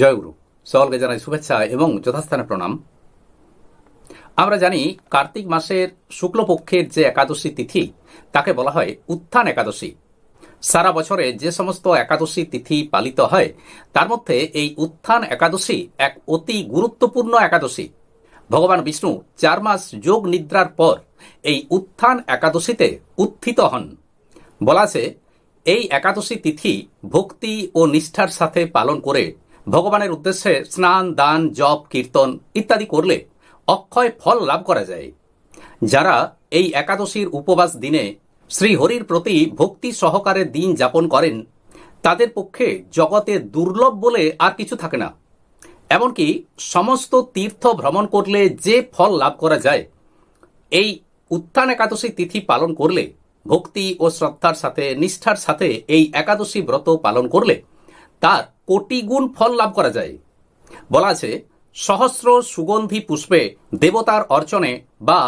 জয়গুরু। সকলকে জানাই শুভেচ্ছা এবং যথাস্থানে প্রণাম। আমরা জানি কার্তিক মাসের শুক্লপক্ষের যে একাদশী তিথি, তাকে বলা হয় উত্থান একাদশী। সারা বছরে যে সমস্ত একাদশী তিথি পালিত হয়, তার মধ্যে এই উত্থান একাদশী এক অতি গুরুত্বপূর্ণ একাদশী। ভগবান বিষ্ণু চার মাস যোগ নিদ্রার পর এই উত্থান একাদশীতে উত্থিত হন। বলা আছে, এই একাদশী তিথি ভক্তি ও নিষ্ঠার সাথে পালন করে ভগবানের উদ্দেশ্যে স্নান, দান, জপ, কীর্তন ইত্যাদি করলে অক্ষয় ফল লাভ করা যায়। যারা এই একাদশীর উপবাস দিনে শ্রীহরির প্রতি ভক্তি সহকারে দিন যাপন করেন, তাদের পক্ষে জগতে দুর্লভ বলে আর কিছু থাকে না। এমনকি সমস্ত তীর্থ ভ্রমণ করলে যে ফল লাভ করা যায়, এই উত্থান একাদশী তিথি পালন করলে ভক্তি ও শ্রদ্ধার সাথে, নিষ্ঠার সাথে এই একাদশী ব্রত পালন করলে তার কোটি গুণ ফল লাভ করা যায়। বলা আছে, সহস্র সুগন্ধি পুষ্পে দেবতার অর্চনে বা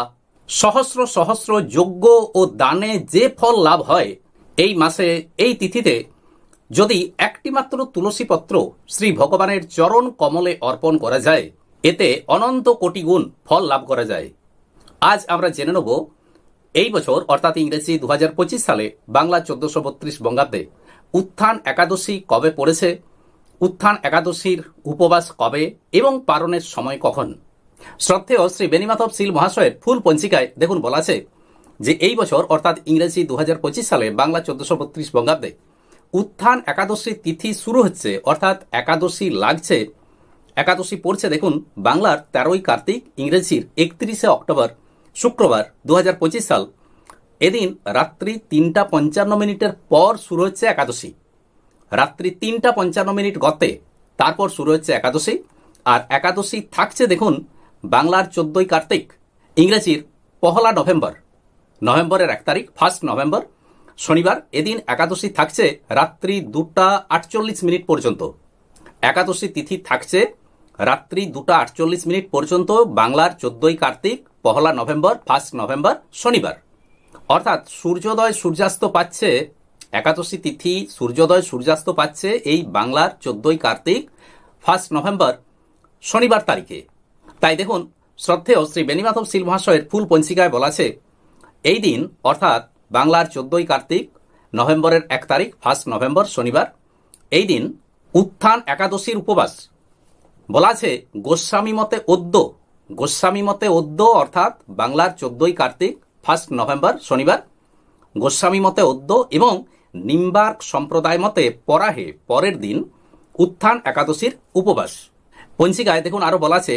সহস্র সহস্র যজ্ঞ ও দানে যে ফল লাভ হয়, এই মাসে, এই তিথিতে যদি একটি মাত্র তুলসী পত্র শ্রী ভগবানের চরণ কমলে অর্পণ করা যায়, এতে অনন্ত কোটি গুণ ফল লাভ করা যায়। আজ আমরা জেনে নেব, এই বছর, অর্থাৎ ইংরেজি দু হাজার পঁচিশ সালে বাংলা চোদ্দশো বত্রিশ বঙ্গাব্দে উত্থান একাদশী কবে পড়েছে? উত্থান একাদশীর উপবাস কবে এবং পারণের সময় কখন? শ্রদ্ধেয় শ্রী বেনিমাধব শীল মহাশয়ের ফুল পঞ্চিকায় দেখুন বলা আছে যে এই বছর, অর্থাৎ ইংরেজি দু হাজার পঁচিশ সালে বাংলা চোদ্দশো বত্রিশ বঙ্গাব্দে, উত্থান একাদশী তিথি শুরু হচ্ছে, অর্থাৎ একাদশী লাগছে। একাদশী পড়ছে দেখুন বাংলার তেরোই কার্তিক ইংরেজির একত্রিশে অক্টোবর, শুক্রবার দু হাজার পঁচিশ সাল। এদিন রাত্রি তিনটা পঞ্চান্ন মিনিটের পর শুরু হচ্ছে একাদশী। রাত্রি তিনটা পঞ্চান্ন মিনিট গতে তারপর শুরু হচ্ছে একাদশী। আর একাদশী থাকছে দেখুন বাংলার চোদ্দই কার্তিক, ইংরেজির পহলা নভেম্বর। নভেম্বরের এক তারিখ ফার্স্ট নভেম্বর, শনিবার। এদিন একাদশী থাকছে রাত্রি দুটা আটচল্লিশ মিনিট পর্যন্ত। একাদশী তিথি থাকছে রাত্রি দুটা আটচল্লিশ মিনিট পর্যন্ত বাংলার চোদ্দই কার্তিক, পহলা নভেম্বর ফার্স্ট নভেম্বর, শনিবার। অর্থাৎ সূর্যোদয় সূর্যাস্ত পাচ্ছে, একাদশী তিথি সূর্যোদয় সূর্যাস্ত পাচ্ছে এই বাংলার চোদ্দই কার্তিক ফার্স্ট নভেম্বর শনিবার তারিখে। তাই দেখুন, শ্রদ্ধেয় শ্রী বেনিমাধব শীল মহাশয়ের ফুল পঞ্চিকায় বলাছে এই দিন, অর্থাৎ বাংলার চোদ্দই কার্তিক, নভেম্বরের এক তারিখ ফার্স্ট নভেম্বর শনিবার, এই দিন উত্থান একাদশীর উপবাস। বলা আছে, গোস্বামী মতে অদ্য, গোস্বামী মতে অদ্য, অর্থাৎ বাংলার চোদ্দই কার্তিক ফার্স্ট নভেম্বর, শনিবার। গোস্বামী মতে অদ্য এবং নিম্বার্ক সম্প্রদায় মতে পরাহে পরের দিন উত্থান একাদশীর উপবাস। পঞ্চিকায় দেখুন আরও বলা আছে,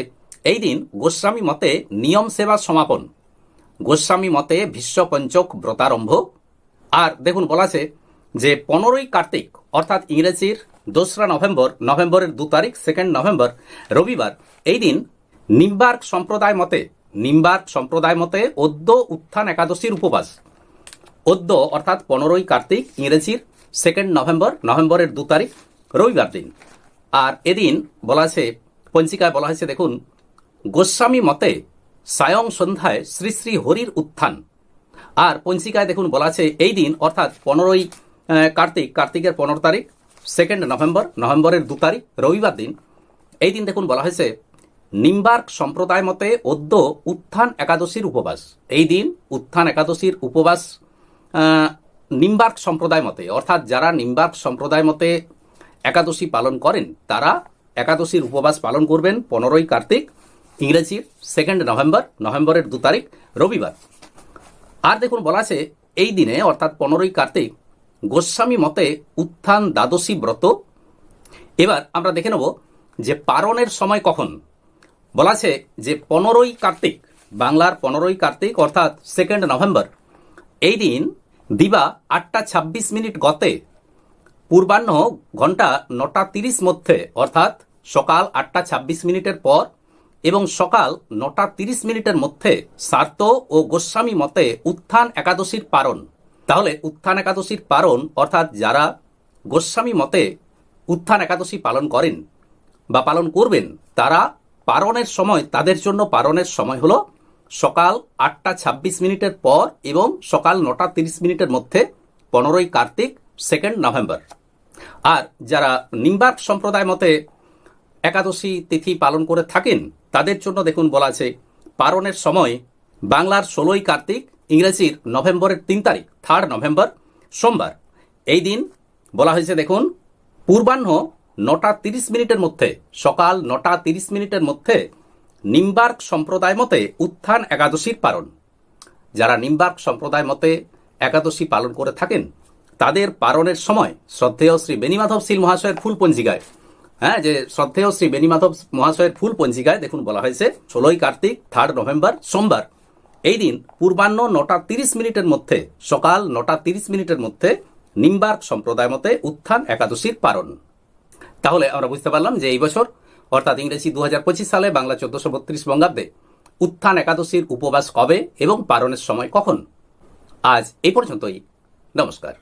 এই দিন গোস্বামী মতে নিয়ম সেবা সমাপন। গোস্বামী মতে ভীষ্ম পঞ্চক ব্রতারম্ভ। আর দেখুন, বলা আছে যে, পনেরোই কার্তিক, অর্থাৎ ইংরেজির দোসরা নভেম্বর, নভেম্বরের দু তারিখ, সেকেন্ড নভেম্বর, রবিবার, এই দিন নিম্বার্ক সম্প্রদায় মতে নিম্বার্ক সম্প্রদায় মতে অদ্য উত্থান একাদশীর উপবাস। অদ্য অর্থাৎ পনেরোই কার্তিক, ইংরেজির সেকেন্ড নভেম্বর নভেম্বরের দু তারিখ, রবিবার দিন। আর এদিন বলা আছে পঞ্চিকায় বলা হয়েছে, দেখুন, গোস্বামী মতে সায়ং সন্ধ্যায় শ্রী শ্রী হরির উত্থান। আর পঞ্চিকায় দেখুন, বলা আছে, এই দিন অর্থাৎ পনেরোই কার্তিক, কার্তিকের পনেরো তারিখ সেকেন্ড নভেম্বর নভেম্বরের দু তারিখ, রবিবার দিন। এই দিন দেখুন, বলা হয়েছে নিম্বার্ক সম্প্রদায় মতে অদ্য উত্থান একাদশীর উপবাস। এই দিন উত্থান একাদশীর উপবাস নিম্বার্ক সম্প্রদায় মতে, অর্থাৎ যারা নিম্বার্ক সম্প্রদায় মতে একাদশী পালন করেন, তারা একাদশীর উপবাস পালন করবেন পনেরোই কার্তিক, ইংরেজির সেকেন্ড নভেম্বর নভেম্বরের দু তারিখ, রবিবার। আর দেখুন, বলা আছে এই দিনে, অর্থাৎ পনেরোই কার্তিক, গোস্বামী মতে উত্থান দ্বাদশী ব্রত। এবার আমরা দেখে নেব যে পারণের সময় কখন। বলা আছে যে পনেরোই কার্তিক, বাংলার পনেরোই কার্তিক অর্থাৎ সেকেন্ড নভেম্বর এই দিন দিবা আটটা ছাব্বিশ মিনিট গতে পূর্বাহ্ন ঘণ্টা নটা তিরিশ মধ্যে, অর্থাৎ সকাল আটটা ছাব্বিশ মিনিটের পর এবং সকাল নটা তিরিশ মিনিটের মধ্যে সার্ত ও গোস্বামী মতে উত্থান একাদশীর পারণ। তাহলে উত্থান একাদশীর পারণ অর্থাৎ যারা গোস্বামী মতে উত্থান একাদশী পালন করেন বা পালন করবেন, তারা পারণের সময়, তাদের জন্য পারণের সময় হলো সকাল আটটা ছাব্বিশ মিনিটের পর এবং সকাল নটা তিরিশ মিনিটের মধ্যে পনেরোই কার্তিক সেকেন্ড নভেম্বর আর যারা নিম্বার্ক সম্প্রদায় মতে একাদশী তিথি পালন করে থাকেন, তাদের জন্য দেখুন বলা আছে পালনের সময় বাংলার ষোলোই কার্তিক, ইংরেজির নভেম্বরের তিন তারিখ থার্ড নভেম্বর সোমবার। এই দিন বলা হয়েছে দেখুন, পূর্বাহ্ন নটা তিরিশ মিনিটের মধ্যে, সকাল নটা তিরিশ মিনিটের মধ্যে নিম্বার্ক সম্প্রদায় মতে উত্থান একাদশীর পালন। যারা নিম্বার্ক সম্প্রদায় মতে একাদশী পালন করে থাকেন, তাদের পালনের সময় শ্রদ্ধেয় শ্রী বেনিমাধব শীল মহাশয়ের ফুল পঞ্জিকায় হ্যাঁ যে শ্রদ্ধেয় শ্রী বেনিমাধব মহাশয়ের ফুল পঞ্জিকায় দেখুন বলা হয়েছে, ষোলোই কার্তিক, থার্ড নভেম্বর, সোমবার। এই দিন পূর্বাহ্ন নটা তিরিশ মিনিটের মধ্যে, সকাল নটা তিরিশ মিনিটের মধ্যে নিম্বার্ক সম্প্রদায় মতে উত্থান একাদশীর পালন। তাহলে আমরা বুঝতে পারলাম যে এই বছর, অর্থাৎ ইংরেজি দু হাজার পঁচিশ সালে বাংলা চোদ্দশো বত্রিশ বঙ্গাব্দে উত্থান একাদশীর উপবাস কবে এবং পারণের সময় কখন? আজ এই পর্যন্তই। নমস্কার।